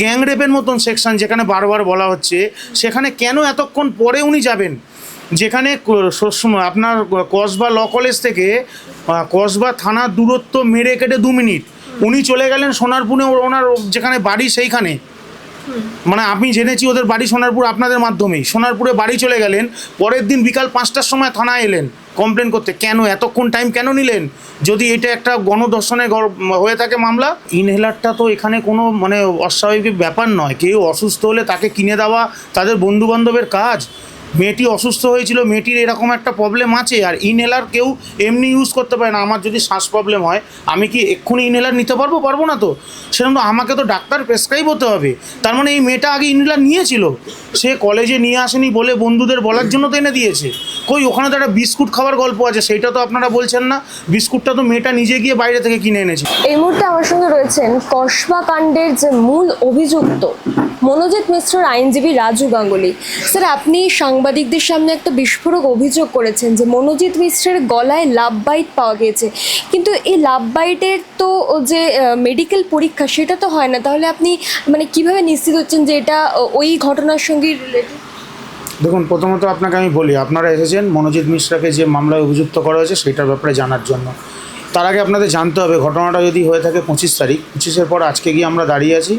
Gang রেপের মতন section যেখানে বারবার বলা হচ্ছে, সেখানে কেন এতক্ষণ পরে উনি যাবেন? যেখানে আপনার কসবা ল কলেজ থেকে কসবা থানার দূরত্ব মেরে কেটে দু মিনিট। উনি চলে গেলেন সোনারপুরে, ওনার যেখানে বাড়ি সেইখানে। মানে আমি জেনেছি ওদের বাড়ি সোনারপুর আপনাদের মাধ্যমেই। সোনারপুরে বাড়ি চলে গেলেন, পরের দিন বিকাল পাঁচটার সময় থানায় এলেন। কমপ্লেন করতে। কেন? এতক্ষণ টাইম কেন নিলেন? যদি এটা একটা গণদর্শনে হয়ে থাকে মামলা, ইনহেলারটা তো এখানে কোনো মানে অস্বাভাবিক ব্যাপার নয়। কেউ অসুস্থ হলে তাকে কিনে দেওয়া তাদের বন্ধু বান্ধবের কাজ। মেয়েটি অসুস্থ হয়েছিল, মেয়েটির এরকম একটা প্রবলেম আছে আর ইনহেলার কেউ এমনি ইউজ করতে পারে না। আমার যদি শ্বাস প্রবলেম হয়, আমি কি এক্ষুনি ইনহেলার নিতে পারব? পারব না তো। সেরকম আমাকে তো ডাক্তার প্রেসক্রাইব হতে হবে। তার মানে এই মেয়েটা আগে ইনহেলার নিয়েছিল। সে কলেজে নিয়ে আসেনি বলে বন্ধুদের বলার জন্য তো এনে দিয়েছে। কই, ওখানে তো একটা বিস্কুট খাওয়ার গল্প আছে, সেইটা তো আপনারা বলছেন না। বিস্কুটটা তো মেয়েটা নিজে গিয়ে বাইরে থেকে কিনে এনেছে। এই মুহূর্তে আমার সঙ্গে রয়েছেন কসবা কাণ্ডের যে মূল অভিযুক্ত, মনোজিৎ মিশ্রর আইনজীবী রাজু গাঙ্গুলি। স্যার, আপনি সাংবাদিকদের সামনে একটা বিস্ফোরক অভিযোগ করেছেন যে মনোজিৎ মিশ্রের গলায় লাভ বাইট পাওয়া গিয়েছে। কিন্তু এই লাভ বাইটের তো যে মেডিকেল পরীক্ষা সেটা তো হয় না। তাহলে আপনি মানে কীভাবে নিশ্চিত হচ্ছেন যে এটা ওই ঘটনার সঙ্গে রিলেটেড দেখুন, প্রথমত আপনাকে আমি বলি, আপনারা এসেছেন, মনোজিৎ মিশ্রাকে যে মামলায় অভিযুক্ত করা হয়েছে সেটার ব্যাপারে জানার জন্য। তার আগে আপনাদের জানতে হবে, ঘটনাটা যদি হয়ে থাকে পঁচিশ তারিখ, পঁচিশের পর আজকে গিয়ে আমরা দাঁড়িয়ে আছি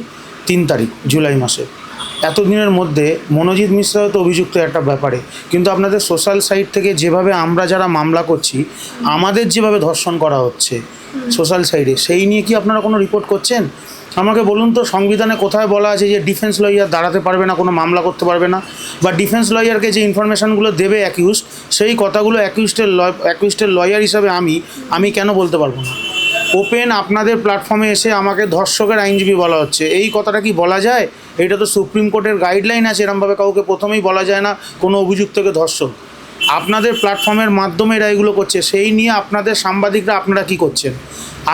তিন তারিখ, জুলাই মাসে। এতদিনের মধ্যে মনোজিৎ মিশ্রাও তো অভিযুক্ত একটা ব্যাপারে। কিন্তু আপনাদের সোশ্যাল সাইট থেকে যেভাবে আমরা যারা মামলা করছি, আমাদের যেভাবে ধর্ষণ করা হচ্ছে সোশ্যাল সাইডে সেই নিয়ে কি আপনারা কোনো রিপোর্ট করছেন? আমাকে বলুন তো, সংবিধানে কোথায় বলা আছে যে ডিফেন্স লয়ার দাঁড়াতে পারবে না, কোনো মামলা করতে পারবে না? বা ডিফেন্স লয়ারকে যে ইনফরমেশনগুলো দেবে অ্যাকিউজ সেই কথাগুলো অ্যাকিউজের লয় অ্যাকিউজের লয়ার হিসাবে আমি আমি কেন বলতে পারব না? ওপেন আপনাদের প্ল্যাটফর্মে এসে আমাকে ধর্ষকের আইনজীবী বলা হচ্ছে। এই কথাটা কি বলা যায়? এটা তো সুপ্রিম কোর্টের গাইডলাইন আছে, এরমভাবে কাউকে প্রথমেই বলা যায় না কোনো অভিযুক্তকে ধর্ষক। আপনাদের প্ল্যাটফর্মের মাধ্যমে এরা এগুলো করছে, সেই নিয়ে আপনাদের সাংবাদিকরা আপনারা কি করছেন?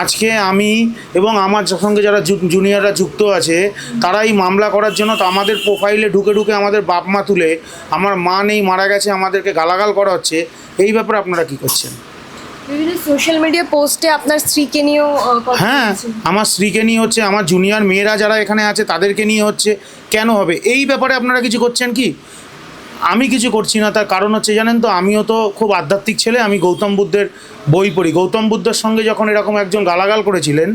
আজকে আমি এবং আমার সঙ্গে যারা জুনিয়ররা যুক্ত আছে তারা এই মামলা করার জন্য তো আমাদের প্রোফাইলে ঢুকে ঢুকে আমাদের বাপ মা তুলে, আমার মা নেই, মারা গেছে, আমাদেরকে গালাগাল করা হচ্ছে, এই ব্যাপারে আপনারা কি করছেন? বিভিন্ন সোশ্যাল মিডিয়া পোস্টে আপনার স্ত্রীকে নিয়েও হ্যাঁ আমার স্ত্রীকে নিয়ে হচ্ছে আমার জুনিয়র মেয়েরা যারা এখানে আছে তাদেরকে নিয়ে হচ্ছে কেন হবে? এই ব্যাপারে আপনারা কিছু করছেন কি? আমি কিছু করছি না তার কারণ হচ্ছে জানেন তো আমিও তো খুব আধ্যাত্মিক ছেলে আমি গৌতম বুদ্ধের বই পড়ি। গৌতম বুদ্ধের সঙ্গে যখন এরকম একজন গালাগাল করেছিলেন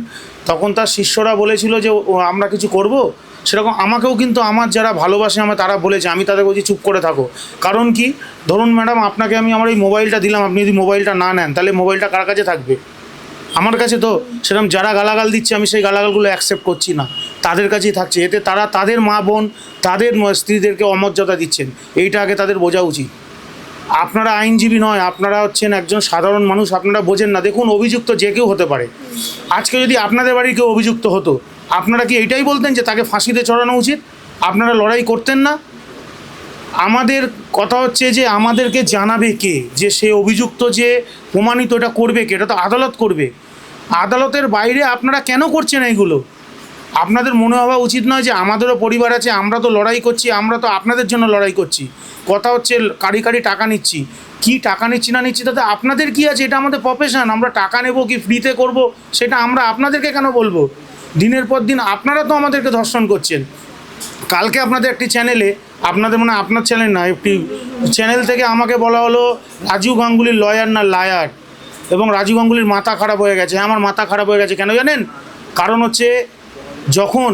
তখন তার শিষ্যরা বলেছিল যে আমরা কিছু করব? সেরকম আমাকেও কিন্তু আমার যারা ভালোবাসে আমার তারা বলেছে, আমি তাদের বলছি চুপ করে থাকো। কারণ কি? ধরুন ম্যাডাম, আপনাকে আমি আমার এই মোবাইলটা দিলাম, আপনি যদি মোবাইলটা না নেন, তাহলে মোবাইলটা কার কাছে থাকবে? আমার কাছে তো সেরকম যারা গালাগাল দিচ্ছে, আমি সেই গালাগালগুলো অ্যাকসেপ্ট করছি না। তাদের কাছেই থাকছে। এতে তারা তাদের মা বোন, তাদের স্ত্রীদেরকে অমর্যাদা দিচ্ছেন। এইটা আগে তাদের বোঝা উচিত। আপনারা আইনজীবী নয়, আপনারা হচ্ছেন একজন সাধারণ মানুষ, আপনারা বোঝেন না। দেখুন, অভিযুক্ত যে কেউ হতে পারে। আজকে যদি আপনাদের বাড়ির কেউ অভিযুক্ত হতো আপনারা কি এইটাই বলতেন যে তাকে ফাঁসিতে চড়ানো উচিত? আপনারা লড়াই করতেন না। আমাদের কথা হচ্ছে যে আমাদেরকে জানাবে কে? যে সে অভিযুক্ত যে প্রমাণিত এটা করবে কে? এটা তো আদালত করবে। আদালতের বাইরে আপনারা কেন করছেন এইগুলো? আপনাদের মনে হওয়া উচিত নয় যে আমাদেরও পরিবার আছে, আমরা তো লড়াই করছি, আমরা তো আপনাদের জন্য লড়াই করছি। কথা হচ্ছে কারি কারি টাকা নিচ্ছি। কি টাকা নিচ্ছি না নিচ্ছি তাতে আপনাদের কি আছে? এটা আমাদের প্রফেশন আমরা টাকা নেব কি ফ্রিতে করব? সেটা আমরা আপনাদেরকে কেন বলব? দিনের পর দিন আপনারা তো আমাদেরকে ধর্ষণ করছেন। কালকে আপনাদের একটি চ্যানেলে আপনাদের মানে আপনার চ্যানেল না, একটি চ্যানেল থেকে আমাকে বলা হলো, রাজীব গাঙ্গুলির লয়ার না লায়ার এবং রাজীব গাঙ্গুলির মাথা খারাপ হয়ে গেছে, আমার মাথা খারাপ হয়ে গেছে কেন জানেন? কারণ হচ্ছে, যখন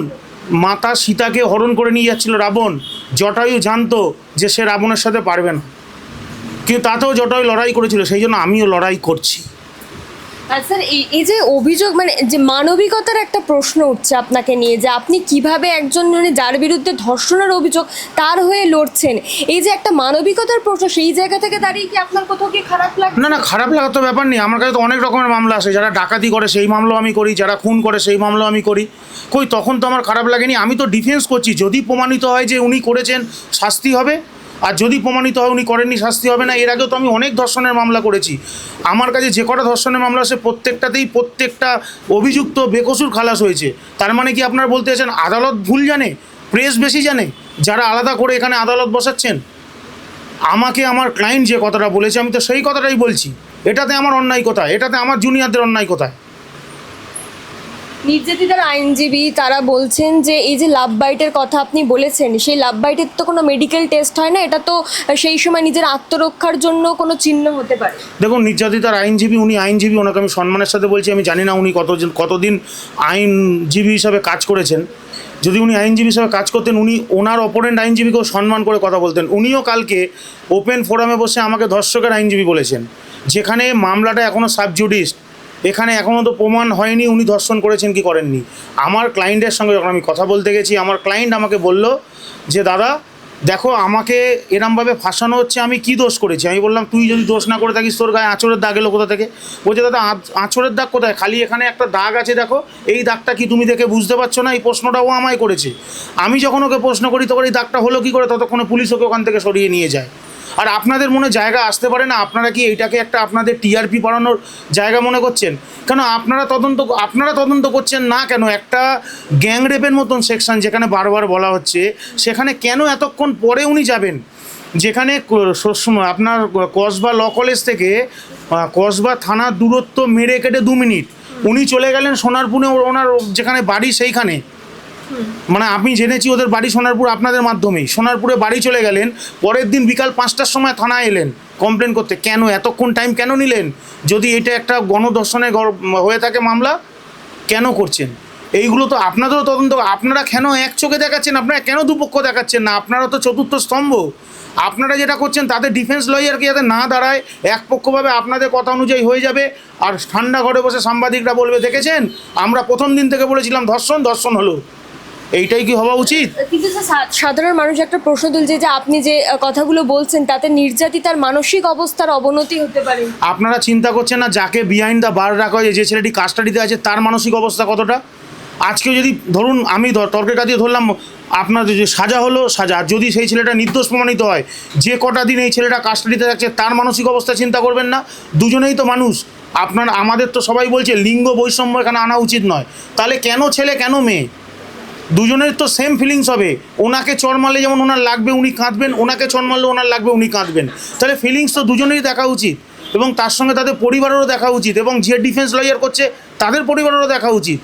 মাতা সীতাকে হরণ করে নিয়ে যাচ্ছিল রাবণ, জটায়ু জানতো যে সে রাবণের সাথে পারবে না। কিন্তু তাতেও জটায়ু লড়াই করেছিল, সেই জন্য আমিও লড়াই করছি। আর স্যার, এই এই যে অভিযোগ মানে যে মানবিকতার একটা প্রশ্ন উঠছে আপনাকে নিয়ে, যে আপনি কীভাবে একজন মানে যার বিরুদ্ধে ধর্ষণের অভিযোগ তার হয়ে লড়ছেন, এই যে একটা মানবিকতার প্রশ্ন, সেই জায়গা থেকে দাঁড়িয়ে কি আপনার কোথাও কি খারাপ লাগে না না, খারাপ লাগার তো ব্যাপার নেই। আমার কাছে তো অনেক রকমের মামলা আসে যারা ডাকাতি করে, সেই মামলাও আমি করি। যারা খুন করে, সেই মামলাও আমি করি। কই, তখন তো আমার খারাপ লাগেনি। আমি তো ডিফেন্স করছি। যদি প্রমাণিত হয় যে উনি করেছেন, শাস্তি হবে। আর যদি প্রমাণিত হয় উনি করেননি, শাস্তি হবে না। এর আগেও তো আমি অনেক ধর্ষণের মামলা করেছি। আমার কাছে যে কটা ধর্ষণের মামলা আছে, প্রত্যেকটাতেই প্রত্যেকটা অভিযুক্ত বেকসুর খালাস হয়েছে। তার মানে কি আপনারা বলতে চাইছেন, আদালত ভুল জানে? প্রেস বেশি জানে? যারা আলাদা করে এখানে আদালত বসাচ্ছেন? আমাকে আমার ক্লায়েন্ট যে কথাটা বলেছে, আমি তো সেই কথাটাই বলছি। এটাতে আমার অন্যায় কোথায় এটাতে আমার জুনিয়রদের অন্যায় কোথায় নির্যাতিতার আইনজীবী তারা বলছেন যে এই যে লাভ বাইটের কথা আপনি বলেছেন, সেই লাভ বাইটের তো কোনো মেডিকেল টেস্ট হয় না, এটা তো সেই সময় নিজের আত্মরক্ষার জন্য কোনো চিহ্ন হতে পারে। দেখুন, নির্যাতিতার আইনজীবী, উনি আইনজীবী, ওনাকে আমি সম্মানের সাথে বলছি, আমি জানি না উনি কতদিন কতদিন আইনজীবী হিসাবে কাজ করেছেন। যদি উনি আইনজীবী হিসাবে কাজ করতেন, উনি ওনার অপোনেন্ট আইনজীবীকেও সম্মান করে কথা বলতেন। উনিও কালকে ওপেন ফোরামে বসে আমাকে ধর্ষকের আইনজীবী বলেছেন, যেখানে মামলাটা এখনও সাবজুডিস্ট এখানে এখনও তো প্রমাণ হয়নি, উনি ধর্ষণ করেছেন কি করেননি। আমার ক্লায়েন্টের সঙ্গে যখন আমি কথা বলতে গেছি, আমার ক্লায়েন্ট আমাকে বলল যে, দাদা, দেখো, আমাকে এরমভাবে ফাঁসানো হচ্ছে, আমি কি দোষ করেছি? আমি বললাম, তুই যদি দোষ না করে থাকিস, তোর গায়ে আঁচড়ের দাগ এলো কোথা থেকে? বলছে, দাদা আঁচ- আঁচড়ের দাগ কোথায়? খালি এখানে একটা দাগ আছে, দেখো, এই দাগটা কি তুমি দেখে বুঝতে পারছ না? এই প্রশ্নটাও আমায় করেছে। আমি যখন ওকে প্রশ্ন করি, তখন এই দাগটা হলো কি করে? ততক্ষণে পুলিশ ওকে ওখান থেকে সরিয়ে নিয়ে যায়। আর আপনাদের মনে জায়গা আসতে পারে না? আপনারা কি এইটাকে একটা আপনাদের টিআরপি বাড়ানোর জায়গা মনে করছেন? কেন আপনারা তদন্ত আপনারা তদন্ত করছেন না কেন? একটা গ্যাং রেপের মতন সেকশন যেখানে বারবার বলা হচ্ছে, সেখানে কেন এতক্ষণ পরে উনি যাবেন? যেখানে আপনার কসবা ল কলেজ থেকে কসবা থানার দূরত্ব মেরে কেটে দু মিনিট। উনি চলে গেলেন সোনারপুরে, ওনার যেখানে বাড়ি সেইখানে। মানে আমি জেনেছি ওদের বাড়ি সোনারপুর আপনাদের মাধ্যমেই। সোনারপুরে বাড়ি চলে গেলেন, পরের দিন বিকাল পাঁচটার সময় থানায় এলেন কমপ্লেন করতে। কেন, এতক্ষণ টাইম কেন নিলেন? যদি এটা একটা গণধর্ষণের গর- হয়ে থাকে মামলা, কেন করছেন? এইগুলো তো আপনাদেরও তদন্ত, আপনারা কেন এক চোখে দেখাচ্ছেন? আপনারা কেন দুপক্ষ দেখাচ্ছেন না? আপনারা তো চতুর্থ স্তম্ভ। আপনারা যেটা করছেন, তাতে ডিফেন্স লয়ারকে যাতে না দাঁড়ায়, একপক্ষভাবে আপনাদের কথা অনুযায়ী হয়ে যাবে। আর ঠান্ডা ঘরে বসে সাংবাদিকরা বলবে, দেখেছেন? আমরা প্রথম দিন থেকে বলেছিলাম, ধর্ষণ ধর্ষণ হলো। এইটাই কি হওয়া উচিত? কিন্তু সাধারণ মানুষ একটা প্রশ্ন তুলছে যে আপনি যে কথাগুলো বলছেন তাতে নির্যাতিতার মানসিক অবস্থার অবনতি হতে পারে। আপনারা চিন্তা করছেন না যাকে বিহাইন্ড দ্য বার রাখা হয়েছে যে ছেলেটি কাস্টাডিতে আছে তার মানসিক অবস্থা কতটা? আজকে যদি ধরুন আমি তর্কের কাছে ধরলাম আপনার যে সাজা হলো সাজা। যদি সেই ছেলেটা নির্দোষ প্রমাণিত হয় যে কটা দিন এই ছেলেটা কাস্টাডিতে থাকছে তার মানসিক অবস্থা চিন্তা করবেন না। দুজনেই তো মানুষ। আপনার আমাদের তো সবাই বলছে লিঙ্গ বৈষম্য এখানে আনা উচিত নয়। তাহলে কেন ছেলে কেন মেয়ে? দুজনের তো সেম ফিলিংস হবে। ওনাকে চড় মারলে যেমন ওনার লাগবে উনি কাঁদবেন। ওনাকে চড় মারলে ওনার লাগবে উনি কাঁদবেন। তাহলে ফিলিংস তো দুজনেরই দেখা উচিত। এবং তার সঙ্গে তাদের পরিবারেরও দেখা উচিত। এবং যে ডিফেন্স লয়ার করছে তাদের পরিবারেরও দেখা উচিত।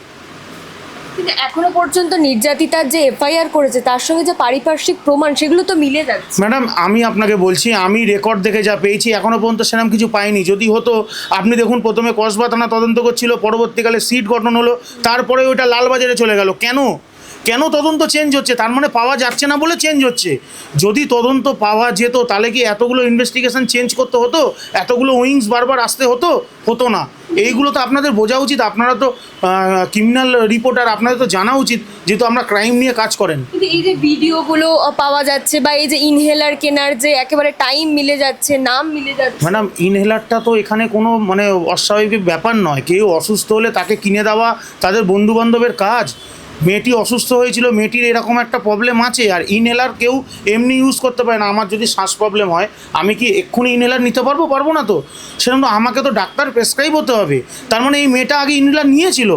কিন্তু এখনও পর্যন্ত নির্যাতিতার যে এফআইআর করেছে তার সঙ্গে যে পারিপার্শ্বিক প্রমাণ সেগুলো তো মিলে যাচ্ছে। ম্যাডাম আমি আপনাকে বলছি আমি রেকর্ড দেখে যা পেয়েছি এখনও পর্যন্ত সেরকম কিছু পাইনি। যদি হতো আপনি দেখুন প্রথমে কসবা থানা তদন্ত করছিল পরবর্তীকালে সিট গঠন হলো তারপরে ওইটা লালবাজারে চলে গেল। কেন? কেন তদন্ত চেঞ্জ হচ্ছে? তার মানে পাওয়া যাচ্ছে না বলে চেঞ্জ হচ্ছে। যদি তদন্ত পাওয়া যেত তাহলে কি এতগুলো ইনভেস্টিগেশন চেঞ্জ করতে হতো? এতগুলো উইংস বারবার আসতে হতো? হতো না। এইগুলো তো আপনাদের বোঝা উচিত। আপনারা তো ক্রিমিনাল রিপোর্টার আপনাদের তো জানা উচিত যেহেতু আমরা ক্রাইম নিয়ে কাজ করেন। কিন্তু এই যে ভিডিওগুলো পাওয়া যাচ্ছে বা এই যে ইনহেলার কেনার যে একেবারে টাইম মিলে যাচ্ছে নাম মিলে যাচ্ছে। ম্যাডাম ইনহেলারটা তো এখানে কোনো মানে অস্বাভাবিক ব্যাপার নয়। কেউ অসুস্থ হলে তাকে কিনে দেওয়া তাদের বন্ধু বান্ধবের কাজ। মেয়েটি অসুস্থ হয়েছিল, মেয়েটির এরকম একটা প্রবলেম আছে আর ইনহেলার কেউ এমনি ইউজ করতে পারে না। আমার যদি শ্বাস প্রবলেম হয়, আমি কি এক্ষুনি ইনহেলার নিতে পারব? পারব না তো। সেরকম আমাকে তো ডাক্তার প্রেসক্রাইব হতে হবে। তার মানে এই মেয়েটা আগে ইনহেলার নিয়েছিল।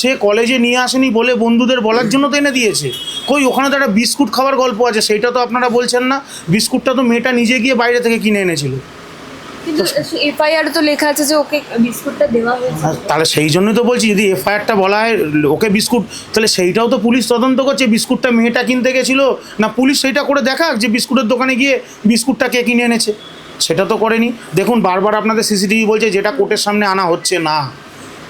সে কলেজে নিয়ে আসেনি বলে বন্ধুদের বলার জন্য তো এনে দিয়েছে। কই, ওখানে তো একটা বিস্কুট খাওয়ার গল্প আছে, সেইটা তো আপনারা বলছেন না। বিস্কুটটা তো মেয়েটা নিজে গিয়ে বাইরে থেকে কিনে এনেছিল। কিন্তু এফআইআর তো লেখা আছে যে ওকে বিস্কুটটা দেওয়া হয়েছে। তাহলে সেই জন্যই তো বলছি যদি এফআইআরটা বলা হয় ওকে বিস্কুট তাহলে সেইটাও তো পুলিশ তদন্ত করছে বিস্কুটটা মেয়েটা কিনতে গেছিল। না পুলিশ সেইটা করে দেখাক যে বিস্কুটের দোকানে গিয়ে বিস্কুটটা কে কিনে এনেছে। সেটা তো করেনি। দেখুন বারবার আপনাদের সিসিটিভি বলছে যেটা কোর্টের সামনে আনা হচ্ছে না।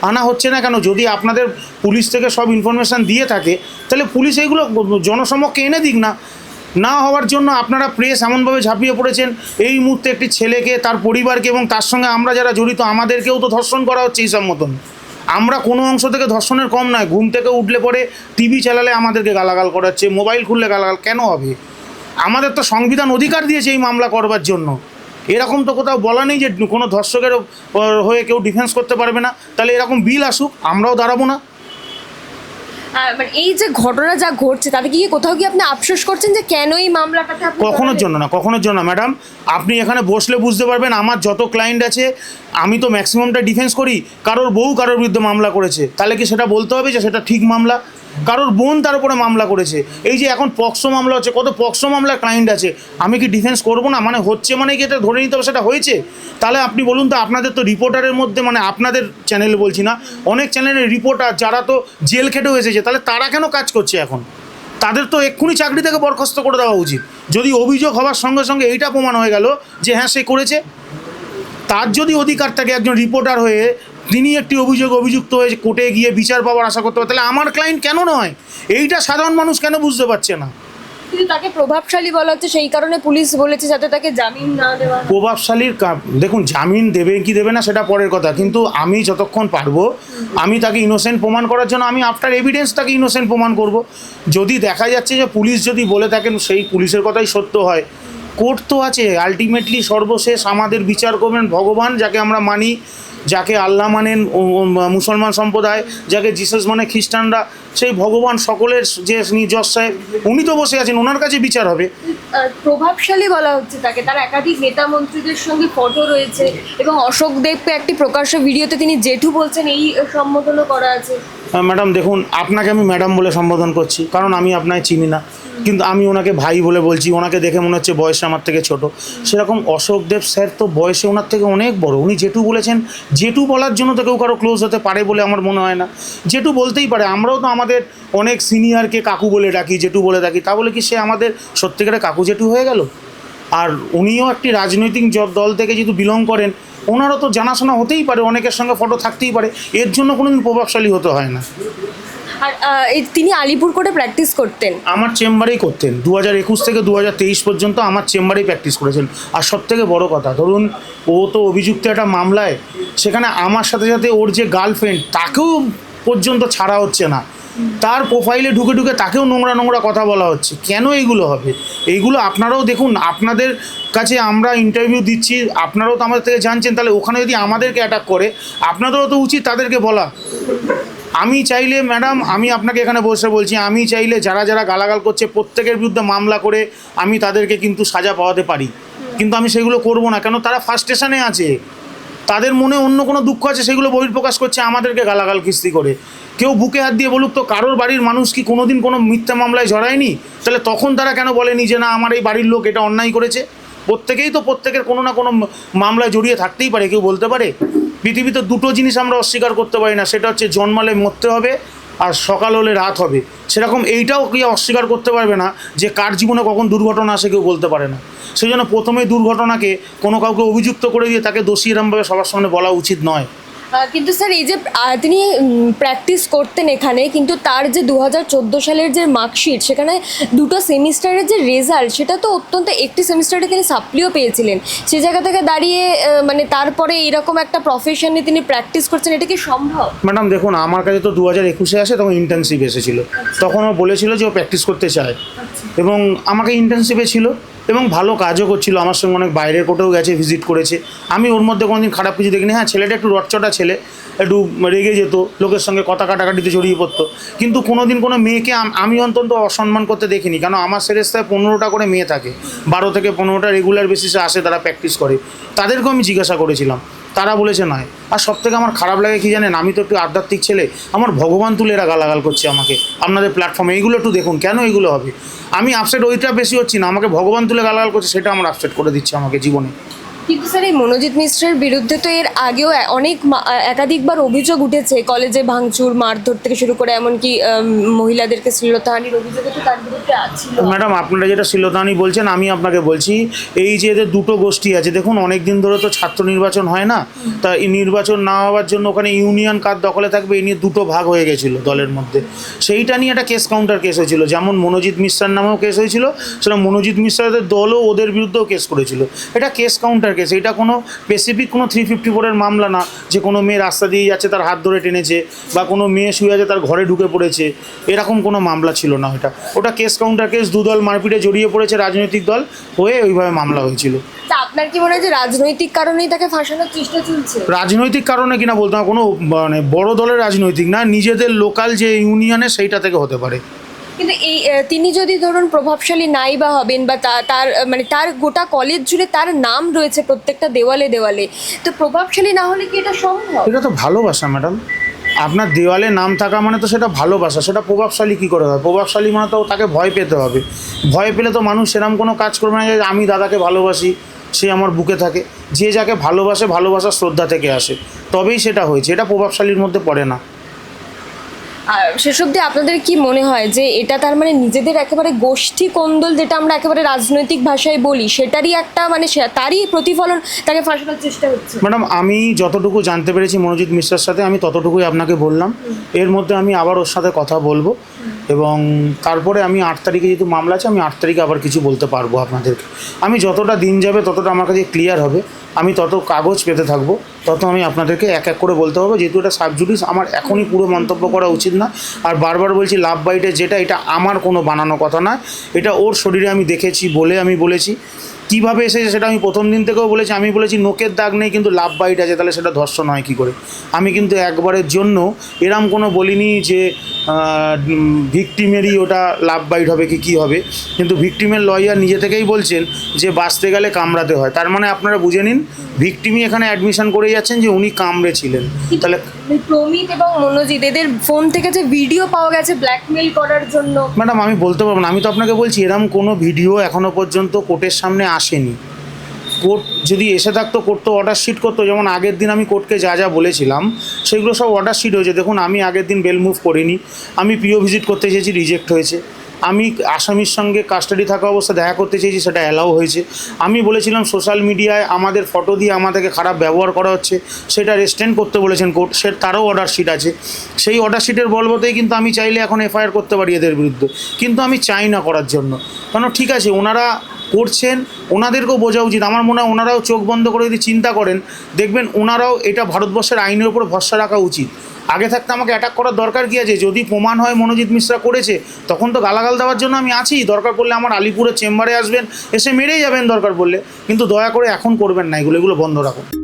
আনা হচ্ছে না কেন? যদি আপনাদের পুলিশ থেকে সব ইনফরমেশান দিয়ে থাকে তাহলে পুলিশ এইগুলো জনসমক্ষে এনে দিক না। না হওয়ার জন্য আপনারা প্রেস এমনভাবে ঝাঁপিয়ে পড়েছেন। এই মুহূর্তে একটি ছেলেকে, তার পরিবারকে এবং তার সঙ্গে আমরা যারা জড়িত, আমাদেরকেও তো ধর্ষণ করা হচ্ছে এইসব মতন আমরা কোনো অংশ থেকে ধর্ষণের কম নয়, ঘুম থেকে উঠলে পরে টিভি চালালে আমাদেরকে গালাগাল করাচ্ছে মোবাইল খুললে গালাগাল, কেন হবে? আমাদের তো সংবিধান অধিকার দিয়েছে এই মামলা করবার জন্য। এরকম তো কোথাও বলা নেই যে কোনো ধর্ষকের হয়ে কেউ ডিফেন্স করতে পারবে না। তাহলে এরকম বিল আসুক, আমরাও দাঁড়াবো না। মানে এই যে ঘটনা যা ঘটছে, তাতে কি কোথাও কি আপনি আফসোস করছেন যে কেন এই মামলাটাতে কখনোর জন্য না, কখনোর জন্য ম্যাডাম। আপনি এখানে বসলে বুঝতে পারবেন, আমার যত ক্লায়েন্ট আছে, আমি তো ম্যাক্সিমামটা ডিফেন্স করি। কারোর বউ কারোর বিরুদ্ধে মামলা করেছে। তাহলে কি সেটা বলতে হবে যে সেটা ঠিক মামলা? কারোর বোন তার উপরে মামলা করেছে। এই যে এখন পক্সো মামলা হচ্ছে, কত পক্সো মামলার ক্লায়েন্ট আছে। আমি কি ডিফেন্স করব না? মানে হচ্ছে মানে কি এটা ধরে নিতে হবে? সেটা হয়েছে? তাহলে আপনি বলুন তো, আপনাদের তো রিপোর্টারের মধ্যে মানে আপনাদের চ্যানেল বলছি না, অনেক চ্যানেলের রিপোর্টার যারা তো জেল খেটেও এসেছে, তাহলে তারা কেন কাজ করছে এখন? তাদের তো এক্ষুনি চাকরি থেকে বরখাস্ত করে দেওয়া উচিত। যদি অভিযোগ হওয়ার সঙ্গে সঙ্গে এইটা প্রমাণ হয়ে গেল যে হ্যাঁ সে করেছে, তার যদি অধিকার থাকে একজন রিপোর্টার হয়ে তিনি একটি অভিযোগ অভিযুক্ত হয়ে কোর্টে গিয়ে বিচার পাওয়ার আশা করতে পারে। তাহলে আমার ক্লায়েন্ট কেন নয়? এইটা সাধারণ মানুষ কেন বুঝতে পারছে না? কিন্তু তাকে প্রভাবশালী বলা হচ্ছে সেই কারণে পুলিশ বলেছে যাতে তাকে জামিন না দেওয়া প্রভাবশালীর দেখুন জামিন দেবে কি দেবে না সেটা পরের কথা। কিন্তু আমি যতক্ষণ পারব আমি তাকে ইনোসেন্ট প্রমাণ করার জন্য আমি আফটার এভিডেন্স তাকে ইনোসেন্ট প্রমাণ করব। যদি দেখা যাচ্ছে যে পুলিশ যদি বলে থাকেন সেই পুলিশের কথাই সত্য হয়। কোর্ট তো আছে আলটিমেটলি সর্বশেষ আমাদের বিচার করবেন ভগবান যাকে আমরা মানি। যাকে আল্লাহ মানেন মুসলমান সম্প্রদায়, যাকে জিসাস মানে খ্রিস্টানরা, সেই ভগবান সকলের যে নিজস সাহেব, উনি তো বসে আছেন, ওনার কাছে বিচার হবে। প্রভাবশালী বলা হচ্ছে তাকে। তার একাধিক নেতা মন্ত্রীদের সঙ্গে ফটো রয়েছে এবং অশোক দেবকে একটি প্রকাশ্য ভিডিওতে তিনি জেঠু বলছেন, এই সম্বোধনও করা আছে। ম্যাডাম দেখুন, আপনাকে আমি ম্যাডাম বলে সম্বোধন করছি, কারণ আমি আপনাকে চিনি না। কিন্তু আমি ওনাকে ভাই বলে বলছি, ওনাকে দেখে মনে হচ্ছে বয়সে আমার থেকে ছোট। সেরকম অশোক দেব স্যার তো বয়সে ওনার থেকে অনেক বড়। উনি জেঠু বলেছেন, জেঠু বলার জন্য তো কেউ কারও ক্লোজ হতে পারে বলে আমার মনে হয় না। জেঠু বলতেই পারে, আমরাও তো আমাদের অনেক সিনিয়রকে কাকু বলে ডাকি, জেঠু বলে ডাকি, তা বলে কি সে আমাদের সত্যিকারে কাকু জেঠু হয়ে গেল? আর উনিও একটি রাজনৈতিক দল থেকে যেহেতু বিলং করেন ওনারও তো জানাশোনা হতেই পারে অনেকের সঙ্গে ফটো থাকতেই পারে। এর জন্য কোনোদিন প্রভাবশালী হতে হয় না। আর এই- তিনি আলিপুর কোর্টে প্র্যাকটিস করতেন? আমার চেম্বারেই করতেন। দু হাজার একুশ থেকে দু হাজার তেইশ পর্যন্ত আমার চেম্বারেই প্র্যাকটিস করেছেন। আর সব থেকে বড় কথা ধরুন ও তো অভিযুক্ত একটা মামলায় সেখানে আমার সাথে সাথে ওর যে গার্লফ্রেন্ড তাকেও পর্যন্ত ছাড়া হচ্ছে না। তার প্রোফাইলে ঢুকে ঢুকে তাকেও নোংরা নোংরা কথা বলা হচ্ছে। কেন এইগুলো হবে? এইগুলো আপনারাও দেখুন, আপনাদের কাছে আমরা ইন্টারভিউ দিচ্ছি, আপনারাও তো আমাদের থেকে জানছেন, তাহলে ওখানে যদি আমাদেরকে অ্যাটাক করে, আপনাদেরও তো উচিত তাদেরকে বলা। আমি চাইলে ম্যাডাম আমি আপনাকে এখানে বসে বলছি, আমি চাইলে যারা যারা গালাগাল করছে, প্রত্যেকের বিরুদ্ধে মামলা করে আমি তাদেরকে কিন্তু সাজা পাওয়াতে পারি। কিন্তু আমি সেগুলো করব না, কেন তারা ফার্স্ট স্টেশনে আছে। তাদের মনে অন্য কোনো দুঃখ আছে, সেগুলো বহির্প্রকাশ করছে আমাদেরকে গালাগাল কিস্তি করে। কেউ বুকে হাত দিয়ে বলুক, তো কারোর বাড়ির মানুষ কি কোনোদিন কোনো মিথ্যা মামলায় জড়ায়নি? তাহলে তখন তারা কেন বলেনি যে, না, আমার এই বাড়ির লোক এটা অন্যায় করেছে? প্রত্যেকেই তো প্রত্যেকের কোনো না কোনো মামলায় জড়িয়ে থাকতেই পারে, কেউ বলতে পারে। পৃথিবীতে দুটো জিনিস আমরা অস্বীকার করতে পারি না, সেটা হচ্ছে জন্মালে মরতে হবে আর সকাল হলে রাত হবে। সেরকম এইটাও কি অস্বীকার করতে পারবে না যে, কার জীবনে কখন দুর্ঘটনা আসে কেউ বলতে পারে না। সেই জন্য প্রথমেই দুর্ঘটনাকে কোনো কাউকে অভিযুক্ত করে দিয়ে তাকে দোষী এরমভাবে সবার সামনে বলা উচিত নয়। কিন্তু স্যার এই যে তিনি প্র্যাকটিস করতেন এখানে কিন্তু তার যে দু হাজার চোদ্দ সালের যে মার্কশিট সেখানে দুটো সেমিস্টারের যে রেজাল্ট সেটা তো অত্যন্ত একটি সেমিস্টারে তিনি সাপ্লিও পেয়েছিলেন। সেই জায়গা থেকে দাঁড়িয়ে মানে তারপরে এরকম একটা প্রফেশনে তিনি প্র্যাকটিস করছেন এটা কি সম্ভব? ম্যাডাম দেখুন আমার কাছে তো দু হাজার একুশে আসে তখন ইন্টার্নশিপ এসেছিল। তখন ও বলেছিল যে ও প্র্যাকটিস করতে চায়। এবং আমাকে ইন্টার্নশিপে ছিল। এবং ভালো কাজও করছিল, আমার সঙ্গে অনেক বাইরের কোটেও গেছে ভিজিট করেছে। আমি ওর মধ্যে কোনোদিন খারাপ কিছু দেখিনি। হ্যাঁ ছেলেটা একটু রটচটা ছেলে, একটু রেগে যেত, লোকের সঙ্গে কথা কাটাকাটিতে জড়িয়ে পড়তো। কিন্তু কোনো দিন কোনো মেয়েকে আমি অন্তত অসম্মান করতে দেখিনি, কেন আমার সেরেস্তায় পনেরোটা করে মেয়ে থাকে। বারো থেকে পনেরোটা রেগুলার বেসিসে আসে তারা প্র্যাকটিস করে। তাদেরকেও আমি জিজ্ঞাসা করেছিলাম। তারা বলেছে নয়। আর সব থেকে আমার খারাপ লাগে কি জানেন? আমি তো একটু আধ্যাত্মিক ছেলে। আমার ভগবান তুলে এরা গালাগাল করছে আমাকে, আপনাদের প্ল্যাটফর্মে এইগুলো একটু দেখুন, কেন এইগুলো হবে? আমি আপসেট ওইটা বেশি হচ্ছি না। আমাকে ভগবান তুলে গালাগাল করছে, সেটা আমার আপসেট করে দিচ্ছে আমাকে জীবনে। কিন্তু স্যার, এই মনোজিৎ মিশ্রের বিরুদ্ধে তো এর আগেও অনেক একাধিকবার অভিযোগ উঠেছে। কলেজে ভাঙচুর, মারধর থেকে শুরু করে এমনকি মহিলাদেরকে শ্লীলতাহানির অভিযোগও তো তার বিরুদ্ধে ছিল ম্যাডাম, আপনারা যেটা শিলতানি বলছেন, আমি আপনাকে বলছি, এই যে এদের দুটো গোষ্ঠী আছে, দেখুন অনেক দিন ধরে তো ছাত্র নির্বাচন হয় না। তা এই নির্বাচন না হওয়ার জন্য ওখানে ইউনিয়ন কার দখলে থাকবে এই নিয়ে দুটো ভাগ হয়ে গেছিল দলের মধ্যে। সেইটা নিয়ে একটা কেস কাউন্টার কেস হয়েছিল, যেমন মনোজিৎ মিশ্রার নামেও কেস হয়েছিল, সেটা মনোজিৎ মিশ্রাদের দলও ওদের বিরুদ্ধেও কেস করেছিল। এটা কেস কাউন্টার কেস এটা কোনো স্পেসিফিক কোনো থ্রি ফিফটি ফোরের মামলা না যে কোনো মেয়ে রাস্তা দিয়ে যাচ্ছে তার হাত ধরে টেনেছে বা কোনো মেয়ে শুয়ে আছে তার ঘরে ঢুকে পড়েছে এরকম কোনো মামলা ছিল না ওটা ওটা কেস কাউন্টার কেস দুদল মারপিটে জড়িয়ে পড়েছে রাজনৈতিক দল হয়ে ওইভাবে মামলা হয়েছিল। আপনার কি মনে হয় যে রাজনৈতিক কারণেই তাকে ফাঁসানোর চেষ্টা চলছে? রাজনৈতিক কারণে কিনা বলতে হবে কোনো মানে বড় দলের রাজনৈতিক না নিজেদের লোকাল যে ইউনিয়নে সেইটা থেকে হতে পারে। কিন্তু এই তিনি যদি ধরুন প্রভাবশালী নাই বা হবেন বা তার মানে তার গোটা কলেজ জুড়ে তার নাম রয়েছে প্রত্যেকটা দেওয়ালে দেওয়ালে, তো প্রভাবশালী না হলে কি এটা সম্ভব? এটা তো ভালোবাসা, ম্যাডাম। আপনার দেওয়ালে নাম থাকা মানে তো সেটা ভালোবাসা, সেটা প্রভাবশালী কী করে হয়? প্রভাবশালী মানে তো তাকে ভয় পেতে হবে। ভয় পেলে তো মানুষ সেরকম কোনো কাজ করবে না যে আমি দাদাকে ভালোবাসি, সে আমার বুকে থাকে। যে যাকে ভালোবাসে ভালোবাসা শ্রদ্ধা থেকে আসে। তবেই সেটা হয়েছে। এটা প্রভাবশালীর মধ্যে পড়ে না। আর শেষ অবধি আপনাদের কি মনে হয় যে এটা তার মানে নিজেদের একেবারে গোষ্ঠী কোন্দল যেটা আমরা একেবারে রাজনৈতিক ভাষায় বলি সেটারই একটা মানে তারই প্রতিফলন তাকে ফাঁসানোর চেষ্টা হচ্ছে? ম্যাডাম আমি যতটুকু জানতে পেরেছি মনোজিৎ মিশ্রার সাথে আমি ততটুকুই আপনাকে বললাম। এর মধ্যে আমি আবার ওর সাথে কথা বলব। এবং তারপরে আমি আট তারিখে যেহেতু মামলা আছে আমি আট তারিখে আবার কিছু বলতে পারব আপনাদেরকে। আমি যতটা দিন যাবে ততটা আমার কাছে ক্লিয়ার হবে। আমি তত কাগজ পেতে থাকব, তত আমি আপনাদেরকে এক এক করে বলতে হবে যেহেতু এটা সাবজুডিস, আমার এখনই পুরো মন্তব্য করা উচিত না। আর বারবার বলছি, লাভ বাইটে যেটা, এটা আমার কোনো বানানো কথা না এটা ওর শরীরে আমি দেখেছি বলে আমি বলেছি। কীভাবে এসেছে সেটা আমি প্রথম দিন থেকেও বলেছি। আমি বলেছি নোকের দাগ নেই, কিন্তু লাভ বাইট আছে, তাহলে সেটা ধর্ষণ হয় কী করে? আমি কিন্তু একবারের জন্য এরম কোনো বলিনি যে ভিকটিমেরই ওটা লাভ বাইট হবে কি, কী হবে। কিন্তু ভিকটিমের লয়ার নিজে থেকেই বলছেন যে, বাঁচতে গেলে কামড়াতে হয়। তার মানে আপনারা বুঝে নিন ভিকটিমই এখানে অ্যাডমিশন করে যাচ্ছেন যে উনি কামড়েছিলেন তাহলে প্রমিত এবং মনোজিৎ এদের ফোন থেকে যে ভিডিও পাওয়া গেছে ব্ল্যাকমেল করার জন্য। ম্যাডাম আমি বলতে পারব না আমি তো আপনাকে বলছি এরম কোনো ভিডিও এখনও পর্যন্ত কোর্টের সামনে আসেনি। কোর্ট যদি এসে থাকতো কোর্ট তো অর্ডার শিট করতো যেমন আগের দিন আমি কোর্টকে যা যা বলেছিলাম সেগুলো সব অর্ডার শিট হয়েছে। দেখুন আমি আগের দিন বেল মুভ করিনি আমি পিও ভিজিট করতে চেয়েছি রিজেক্ট হয়েছে। আমি আসামির সঙ্গে কাস্টাডি থাকা অবস্থা দেখা করতে চেয়েছি, সেটা অ্যালাউ হয়েছে। আমি বলেছিলাম সোশ্যাল মিডিয়ায় আমাদের ফটো দিয়ে আমাদেরকে খারাপ ব্যবহার করা হচ্ছে, সেটা রেস্টেন্ট করতে বলেছেন কোর্ট সে তারও অর্ডার শিট আছে। সেই অর্ডার শিটের বলবতেই কিন্তু আমি চাইলে এখন এফআইআর করতে পারি এদের বিরুদ্ধে। কিন্তু আমি চাই না করার জন্য। কারণ ঠিক আছে, ওনারা করছেন, ওনাদেরকেও বোঝা উচিত। আমার মনে হয় ওনারাও চোখ বন্ধ করে যদি চিন্তা করেন, দেখবেন ওনারাও এটা ভারতবর্ষের আইনের উপর ভরসা রাখা উচিত। আগে থাকতে আমাকে অ্যাটাক করার দরকার কি আছে? যদি প্রমাণ হয় মনোজিৎ মিশ্রা করেছে, তখন তো গালাগাল দেওয়ার জন্য আমি আছি। দরকার পড়লে আমার আলিপুরের চেম্বারে আসবেন, এসে মেরেই যাবেন দরকার পড়লে। কিন্তু দয়া করে এখন করবেন না এগুলো এগুলো বন্ধ রাখুন।